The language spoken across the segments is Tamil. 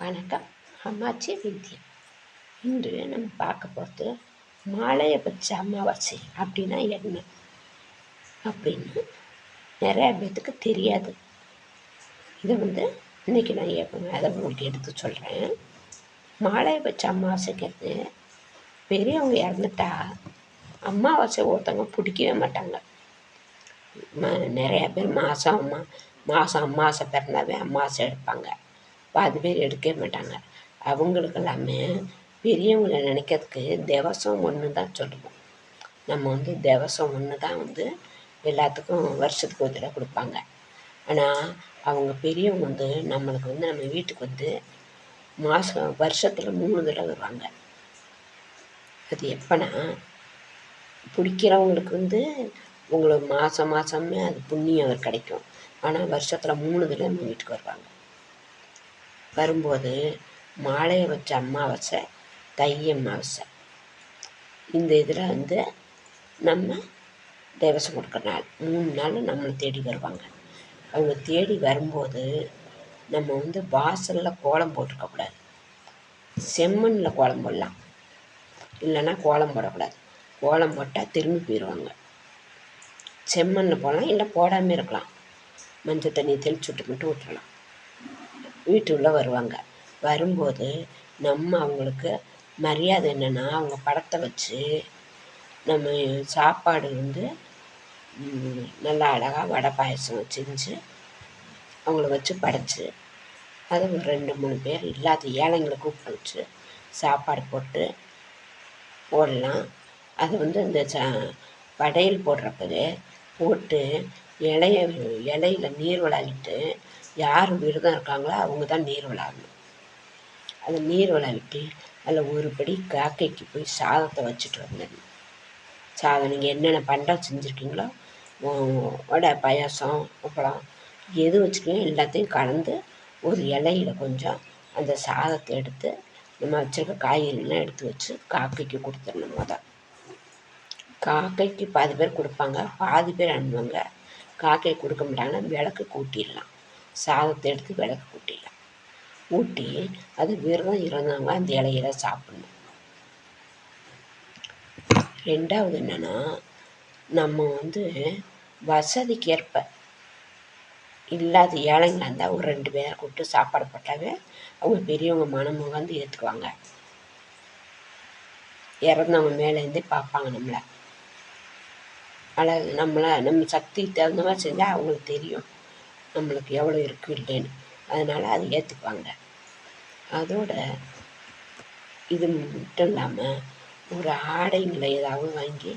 வணக்கம். அம்மாச்சி வித்யா. இன்று நம்ம பார்க்க போகிறது மாலையை பச்ச அமாவாசை அப்படின்னா என்ன? அப்படின்னு நிறையா பேர்த்துக்கு தெரியாது. இதை வந்து இன்றைக்கி நான் எப்போ அதை உங்களுக்கு எடுத்து சொல்கிறேன் மாலையை பற்றி அமாவாசைங்கிறது பெரியவங்க இறந்துட்டா அமாவாசை ஒருத்தவங்க பிடிக்கவே மாட்டாங்க. ம நிறையா பேர் மாதம் அம்மா மாதம் அம்மாவாசை பிறந்தாவே அமாவாசை எடுப்பாங்க. பாதி பேர் எடுக்கவே மாட்டாங்க. அவங்களுக்கு எல்லாமே பெரியவங்களை நினைக்கிறதுக்கு தேவசம் ஒன்று தான் சொல்லுவோம். நம்ம வந்து தேவசம் ஒன்று தான் வந்து எல்லாத்துக்கும் வருஷத்துக்கு ஒரு தடவை கொடுப்பாங்க. ஆனால் அவங்க பெரியவங்க வந்து நம்மளுக்கு வந்து நம்ம வீட்டுக்கு வந்து மாதம் வருஷத்தில் மூணு தடவை வருவாங்க. அது எப்போனா பிடிக்கிறவங்களுக்கு வந்து உங்களுக்கு மாதம் மாதமே அது புண்ணியம் கிடைக்கும். ஆனால் வருஷத்தில் மூணு தடவை நம்ம வீட்டுக்கு வருவாங்க. வரும்போது மாலையை வச்ச அமாவாசை தை அமாவாசை. இந்த இதில் வந்து நம்ம தேவசம் கொடுக்குற நாள். மூணு நாள் நம்மளை தேடி வருவாங்க. அவங்க தேடி வரும்போது நம்ம வந்து வாசலில் கோலம் போட்டிருக்கக்கூடாது செம்மண்ணில் கோலம் போடலாம். இல்லைன்னா கோலம் போடக்கூடாது. கோலம் போட்டால் திரும்பி போயிடுவாங்க செம்மண்ணில் போடலாம் இல்லை போடாமல் இருக்கலாம். மஞ்சள் தண்ணியை தெளிச்சு விட்டு மட்டும் விட்டுறலாம் வீட்டுக்குள்ளே வருவாங்க. வரும்போது நம்ம அவங்களுக்கு மரியாதை என்னென்னா அவங்க படத்தை வச்சு நம்ம சாப்பாடு வந்து நல்லா அழகாக வடை பாயசம் செஞ்சு அவங்கள வச்சு படைச்சி அது ஒரு ரெண்டு மூணு பேர் இல்லாத ஏழைங்களை கூப்பிட்டு வச்சு சாப்பாடு போட்டு போடலாம். அது வந்து இந்த ச படையல் போடுறப்பவே போட்டு இலைய இலையில நீர் விளாவிட்டு யார் விரதம் இருக்காங்களோ அவங்க தான் நீர் விளாடணும் அந்த நீர் விளாவிட்டு அதில் ஒரு படி காக்கைக்கு போய் சாதத்தை வச்சுட்டு வந்துடணும் சாதம் நீங்கள் என்னென்ன பண்டம் செஞ்சுருக்கீங்களோ வடை பாயாசம் அப்புறம் எது வச்சுருக்கீங்க எல்லாத்தையும் கலந்து ஒரு இலையில கொஞ்சம் அந்த சாதத்தை எடுத்து நம்ம வச்சுருக்க காய்கறிலாம் எடுத்து வச்சு காக்கைக்கு கொடுத்துடணும் மொதல். காக்கைக்கு பாதி பேர் கொடுப்பாங்க பாதி பேர் அனுப்புவாங்க. காக்கை கொடுக்க மாட்டாங்கன்னா விளக்கு கூட்டிடலாம். சாதத்தை எடுத்து விளக்கு கூட்டிடலாம். ஊட்டி அது விரதம் இருந்தவங்க அந்த இலையில சாப்பிடணும். ரெண்டாவது என்னென்னா நம்ம வந்து வசதிக்கு ஏற்ப இல்லாத ஏழைங்களாக இருந்தால் ஒரு ரெண்டு பேரை கூப்பிட்டு சாப்பாடு போட்டாவே அவங்க பெரியவங்க மனமும் வந்து ஏற்றுக்குவாங்க இறந்தவங்க மேலேருந்தே பார்ப்பாங்க நம்மளை. அழகு நம்மளை நம்ம சக்திக்கு தகுந்த மாதிரி செஞ்சால் அவங்களுக்கு தெரியும். நம்மளுக்கு எவ்வளோ இருக்குது இல்லைன்னு அதனால் அதை ஏற்றுக்குவாங்க அதோட இது மட்டும் இல்லாமல் ஒரு ஆடைங்களை ஏதாவது வாங்கி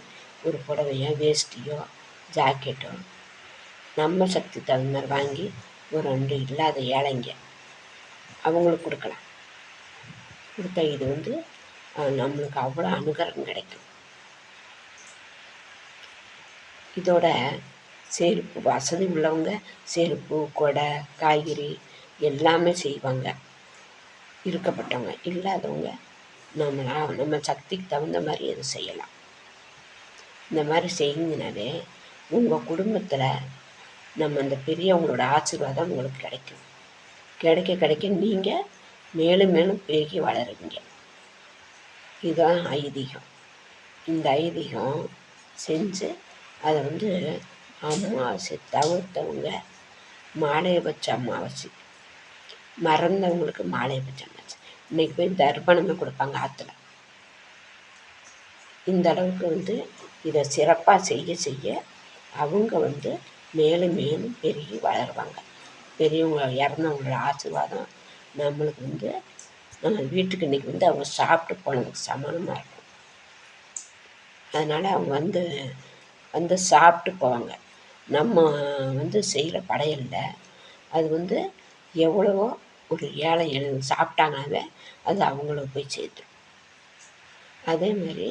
ஒரு புடவையோ வேஷ்டியோ ஜாக்கெட்டோ நம்ம சக்தி தகுந்த மாதிரி வாங்கி ஒரு ரெண்டு இல்லாத ஏழைங்க அவங்களுக்கு கொடுக்கலாம். கொடுத்தா இது வந்து நம்மளுக்கு அவ்வளோ அனுகரம் கிடைக்கும். இதோட செருப்பு வசதி உள்ளவங்க செருப்பு கொடை காய்கறி எல்லாமே செய்வாங்க. இருக்கப்பட்டவங்க இல்லாதவங்க நம்மளா நம்ம சக்திக்கு தகுந்த மாதிரி அதை செய்யலாம். இந்த மாதிரி செய்யுங்கனாலே உங்கள் குடும்பத்தில் நம்ம அந்த பெரியவங்களோட ஆசீர்வாதம் உங்களுக்கு கிடைக்கும். கிடைக்க கிடைக்க நீங்கள் மேலும் மேலும் பெருகி வளருவீங்க. இதுதான் ஐதீகம். இந்த ஐதீகம் செஞ்சு அதை வந்து அமாவாசை தவிர்த்தவங்க மாலையபட்ச அமாவாசை மறந்தவங்களுக்கு மாலையபட்ச அமாவாசை இன்றைக்கி போய் தர்ப்பணமே கொடுப்பாங்க ஆற்றுல இந்த அளவுக்கு வந்து இதை சிறப்பாக செய்ய செய்ய அவங்க வந்து மேலும் மேலும் பெருகி வளருவாங்க. பெரியவங்க இறந்தவங்களோட ஆசீர்வாதம் நம்மளுக்கு வந்து நம்ம வீட்டுக்கு இன்றைக்கி வந்து அவங்க சாப்பிட்டு போனதுக்கு சமானமாக இருக்கும். அதனால் அவங்க வந்து வந்து சாப்பிட்டு போவாங்க நம்ம வந்து செய்கிற படையலில் அது வந்து எவ்வளவோ ஒரு ஏழை எழு சாப்பிட்டாங்கனாவே அது அவங்களுக்கு போய் சேர்த்து அதே மாதிரி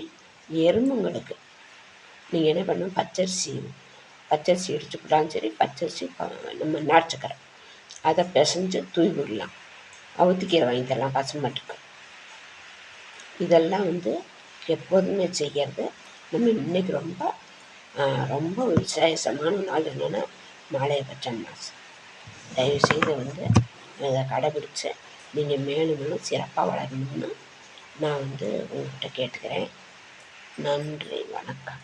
எறும்புங்களுக்கு நீங்கள் என்ன பண்ணணும்? பச்சரிசி பச்சரிசி இடிச்சுக்கிட்டாலும் சரி பச்சரிசி நம்ம நாட்டுச்சக்கரை. அதை பிசைஞ்சு தூய் விடலாம். அவுத்திக்கீரை வாங்கி தரலாம் பசுமாட்டுக்கு இதெல்லாம் வந்து எப்போதுமே செய்கிறது நம்ம இன்றைக்கி ரொம்ப ரொம்ப விசேஷமான நாள் என்னென்னா மாலையபட்ச மாதம் தயவுசெய்து வந்து இதை கடைபிடிச்சு நீங்கள் மேலும் மேலும் சிறப்பாக வளரணும்னு நான் வந்து உங்கள்கிட்ட கேட்டுக்கிறேன். நன்றி வணக்கம்.